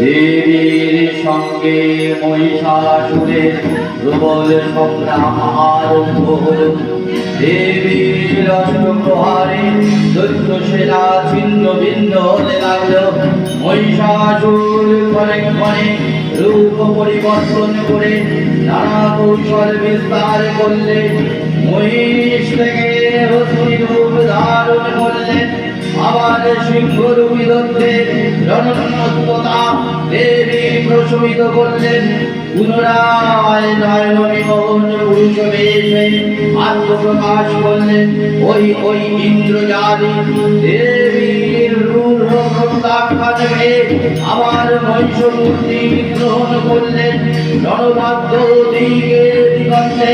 দেবীর সঙ্গে মহিষাসুরের প্রবল সংগ্রাম আরম্ভ হল। দেবীর অষ্টপ্রহারে দৈত্য সেনা ছিন্ন ভিন্ন হতে লাগল। মহিষাসুর ক্ষণে ক্ষণে রূপ পরিবর্তন করে নানা কৌশল বিস্তার করলে মহিষ থেকে আবার সিংহরূপী দত্তের রণন্যতা দেবী প্রশমিত করলেন। পুনরায় নয়নমী মোহন পুরুষ বেশে আত্মপ্রকাশ করলেন। ওই ওই ইন্দ্রজালী দেবীর রূঢ় মহিষমূর্তি গ্রহণ করলেন। রণবাদ্য দিকে দিগন্তে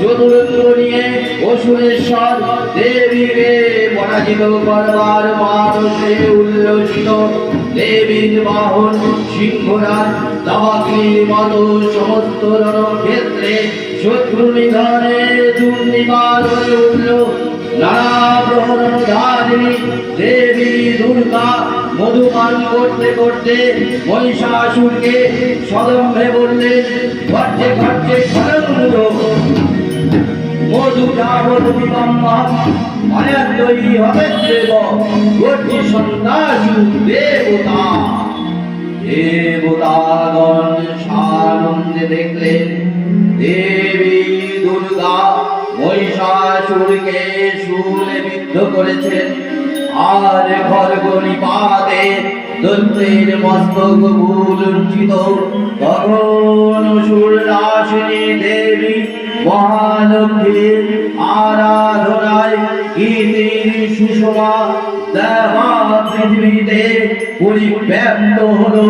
চতুরঙ্গ নিয়ে অসুরেশ্বর দেবীকে পরাজিত করবার মানুষে উল্লসিত দেবীর বাহন সিংহরাজ, দাবাগ্নির মতো সমস্ত রণক্ষেত্রে শত্রু দুর্নিবার হয়ে উঠল। নানা প্রহরণ দেবী, দুর্গা, মধুপান করতে করতে মহিষাসুরকে সদম্ভে বললেন ঘটছে ঘটছে দেবী দুর্গা মহিষাসুরকে বিদ্ধ করেছেন আর খড়গণি পাতে দন্তের মস্তক ভুলুঞ্চিত তখন সুরনাশিনী দেবী মহালক্ষ্মীর আরাধনায় গীতি সুষমা দেবা পৃথিবীতে পরিব্যাপ্ত হলো।